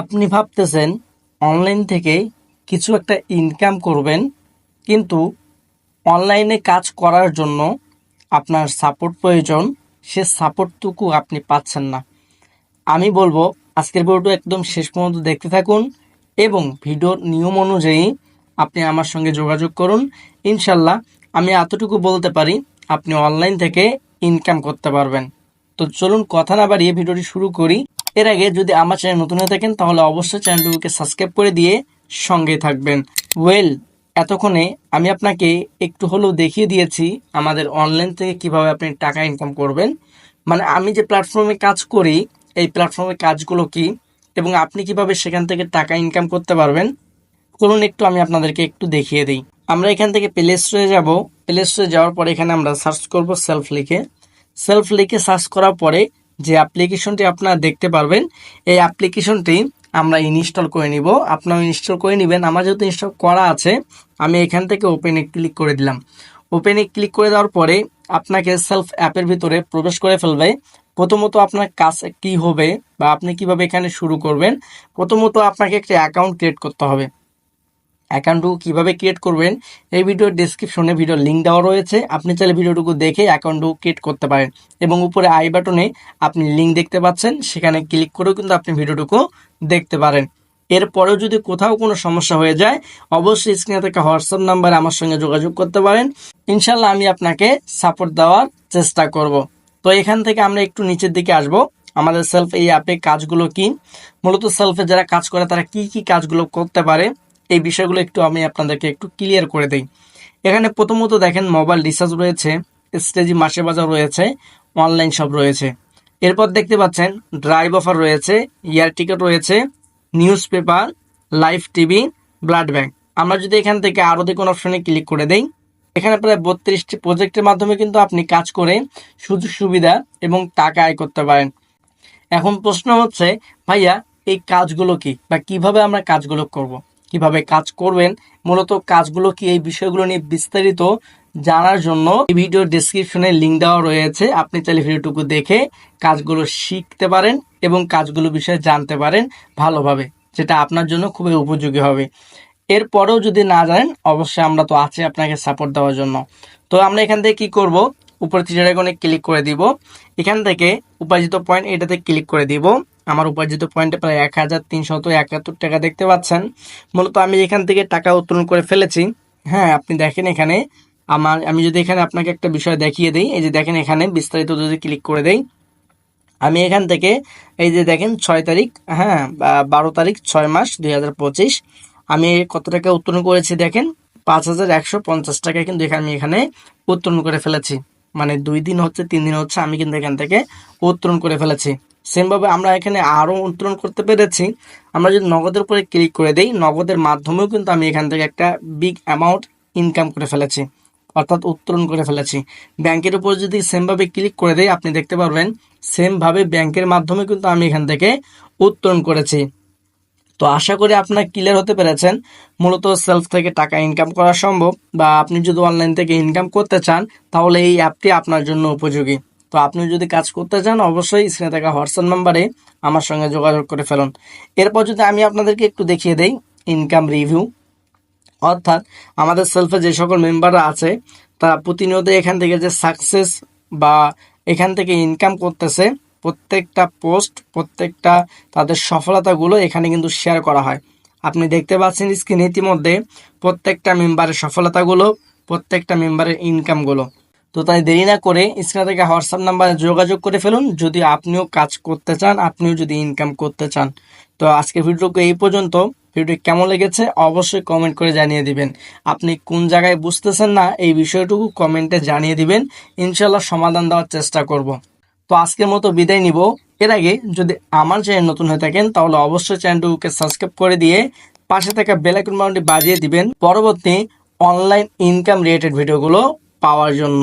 আপনি ভাবতেছেন অনলাইন থেকে কিছু একটা ইনকাম করবেন, কিন্তু অনলাইনে কাজ করার জন্য আপনার সাপোর্ট প্রয়োজন, সে সাপোর্টটুকু আপনি পাচ্ছেন না। আমি বলব, আজকের ভিডিওটা একদম শেষ পর্যন্ত দেখতে থাকুন এবং ভিডিওর নিয়ম অনুযায়ী আপনি আমার সঙ্গে যোগাযোগ করুন। ইনশাল্লাহ আমি এতটুকু বলতে পারি, আপনি অনলাইন থেকে ইনকাম করতে পারবেন। তো চলুন কথা না বাড়িয়ে ভিডিওটি শুরু করি। এর আগে যদি আমার চ্যানেল নতুন হয়ে থাকেন, তাহলে অবশ্যই চ্যানেলটিকে সাবস্ক্রাইব করে দিয়ে সঙ্গে থাকবেন। ওয়েল এতক্ষণে আমি আপনাকে একটু হলেও দেখিয়ে দিয়েছি আমাদের অনলাইন থেকে কীভাবে আপনি টাকা ইনকাম করবেন। মানে আমি যে প্ল্যাটফর্মে কাজ করি, এই প্ল্যাটফর্মের কাজগুলো কি এবং আপনি কীভাবে সেখান থেকে টাকা ইনকাম করতে পারবেন, চলুন একটু আমি আপনাদেরকে একটু দেখিয়ে দিই। আমরা এখান থেকে প্লে স্টোরে যাব। প্লে স্টোরে যাওয়ার পরে এখানে আমরা সার্চ করব সেলফ লিখে। সেলফ লিখে সার্চ করার পরে যে অ্যাপ্লিকেশনটি আপনারা দেখতে পারবেন, এই অ্যাপ্লিকেশনটি আমরা ইনস্টল করে নিব। আপনারা ইনস্টল করে নেবেন। আমার যেহেতু ইনস্টল করা আছে, আমি এখান থেকে ওপেনে ক্লিক করে দিলাম। ওপেনে ক্লিক করে দেওয়ার পরে আপনাকে সেলফ অ্যাপের ভিতরে প্রবেশ করে ফেলবে। প্রথমত আপনার কাজ কি হবে বা আপনি কীভাবে এখানে শুরু করবেন? প্রথমত আপনাকে একটা অ্যাকাউন্ট ক্রিয়েট করতে হবে। অ্যাকাউন্টটুকু কীভাবে ক্রিয়েট করবেন, এই ভিডিওর ডিসক্রিপশনে ভিডিওর লিঙ্ক দেওয়া রয়েছে। আপনি চাইলে ভিডিওটুকু দেখে অ্যাকাউন্টটুকু ক্রিয়েট করতে পারেন। এবং উপরে আই বাটনে আপনি লিঙ্ক দেখতে পাচ্ছেন, সেখানে ক্লিক করেও কিন্তু আপনি ভিডিওটুকু দেখতে পারেন। এরপরেও যদি কোথাও কোনো সমস্যা হয়ে যায়, অবশ্যই স্ক্রিনে থেকে হোয়াটসঅ্যাপ নাম্বারে আমার সঙ্গে যোগাযোগ করতে পারেন। ইনশাল্লাহ আমি আপনাকে সাপোর্ট দেওয়ার চেষ্টা করব। তো এখান থেকে আমরা একটু নিচের দিকে আসব। আমাদের সেলফ এই অ্যাপে কাজগুলো কি? মূলত সেলফে যারা কাজ করে, তারা কি কি কাজগুলো করতে পারে? এই বিষয়গুলো একটু আমি আপনাদেরকে একটু ক্লিয়ার করে দিই। এখানে প্রথমত দেখেন মোবাইল রিচার্জ রয়েছে স্টেজি মাসে বাজার রয়েছে অনলাইন সব রয়েছে। এরপর দেখতে পাচ্ছেন ড্রাইভ অফার রয়েছে এয়ার টিকিট রয়েছে newspaper live TV blood bank আমরা যদি এখান থেকে আরও দেখুন অপশনে ক্লিক করে দেই, এখানে প্রায় বত্রিশটি প্রজেক্টের মাধ্যমে কিন্তু আপনি কাজ করে সুযোগ, সুবিধা এবং টাকা আয় করতে পারেন। এখন প্রশ্ন হচ্ছে, ভাইয়া, এই কাজগুলো কি বা কীভাবে আমরা কাজগুলো করব। কীভাবে কাজ করবেন, মূলত কাজগুলো কি, এই বিষয়গুলো নিয়ে বিস্তারিত জানার জন্য এই ভিডিওর ডিসক্রিপশনে লিঙ্ক দেওয়া রয়েছে। আপনি চাইলে ভিডিওটুকু দেখে কাজগুলো শিখতে পারেন এবং কাজগুলো বিষয়ে জানতে পারেন ভালোভাবে, যেটা আপনার জন্য খুবই উপযোগী হবে। এরপরেও যদি না জানেন, অবশ্যই আমরা তো আছি আপনাকে সাপোর্ট দেওয়ার জন্য। তো আমরা এখান থেকে কি করব? উপরে থ্রি ক্লিক করে দিব। এখান থেকে উপার্জিত পয়েন্ট এটাতে ক্লিক করে দিব। আমার উপার্জিত পয়েন্টে প্রায় এক হাজার তিনশত একাত্তর টাকা দেখতে পাচ্ছেন। মূলত আমি এখান থেকে টাকা উত্তোলন করে ফেলেছি। হ্যাঁ আপনি দেখেন এখানে আমার, আমি যদি এখানে আপনাকে একটা বিষয় দেখিয়ে দিই, এই যে দেখেন এখানে বিস্তারিত যদি ক্লিক করে দেই, আমি এখান থেকে, এই যে দেখেন ছয় তারিখ হ্যাঁ বারো তারিখ ছয় মাস দুই হাজার পঁচিশ, আমি কত টাকা উত্তোলন করেছি দেখেন? পাঁচ হাজার একশো পঞ্চাশ টাকা কিন্তু এখানে আমি এখানে উত্তোলন করে ফেলেছি। মানে দুই দিন হচ্ছে, তিন দিন হচ্ছে আমি কিন্তু এখান থেকে উত্তোলন করে ফেলেছি। সেমভাবে আমরা এখানে আরও উত্তোলন করতে পেরেছি। আমরা যদি নগদের উপরে ক্লিক করে দেই, নগদের মাধ্যমেও কিন্তু আমি এখান থেকে একটা বিগ অ্যামাউন্ট ইনকাম করে ফেলেছি, অর্থাৎ উত্তোলন করে ফেলেছি। ব্যাংকের উপর যদি সেমভাবে ক্লিক করে দেই, আপনি দেখতে পারবেন, সেমভাবে ব্যাংকের মাধ্যমে কিন্তু আমি এখান থেকে উত্তোলন করেছি। তো আশা করি আপনার ক্লিয়ার হতে পেরেছেন, মূলত সেলফ থেকে টাকা ইনকাম করা সম্ভব, বা আপনি যদি অনলাইন থেকে ইনকাম করতে চান, তাহলে এই অ্যাপটি আপনার জন্য উপযোগী। তো আপনি যদি কাজ করতে চান, অবশ্যই স্ক্রিনে থাকা হোয়াটসঅ্যাপ নাম্বারে আমার সঙ্গে যোগাযোগ করে ফেলুন। এরপর যদি আমি আপনাদেরকে একটু দেখিয়ে দেই ইনকাম রিভিউ অর্থাৎ আমাদের সেলফে যে সকল মেম্বাররা আছে, তারা প্রতিনিয়ত এখান থেকে যে সাকসেস বা এখান থেকে ইনকাম করতেছে, প্রত্যেকটা পোস্ট প্রত্যেকটা তাদের সফলতাগুলো এখানে কিন্তু শেয়ার করা হয়। আপনি দেখতে পাচ্ছেন স্ক্রিনে ইতিমধ্যে প্রত্যেকটা মেম্বারের সফলতাগুলো, প্রত্যেকটা মেম্বারের ইনকামগুলো তো তাই দেরি না করে স্ক্রিনে থেকে হোয়াটসঅ্যাপ নাম্বারে যোগাযোগ করে ফেলুন। যদি আপনিও কাজ করতে চান, আপনিও যদি ইনকাম করতে চান, তো আজকের ভিডিওকে এই পর্যন্ত। ভিডিওটি কেমন লেগেছে অবশ্যই কমেন্ট করে জানিয়ে দিবেন। আপনি কোন জায়গায় বুঝতেছেন না এই বিষয়টুকু কমেন্টে জানিয়ে দিবেন। ইনশাল্লাহ সমাধান দেওয়ার চেষ্টা করব। তো আজকের মতো বিদায় নিব। এর আগে যদি আমার চ্যানেল নতুন হয়ে থাকেন, তাহলে অবশ্যই চ্যানেলটিকে সাবস্ক্রাইব করে দিয়ে পাশে থাকা বেলাইকন বাটনটি বাজিয়ে দিবেন। পরবর্তী অনলাইন ইনকাম রিলেটেড ভিডিওগুলো পাওয়ার জন্য।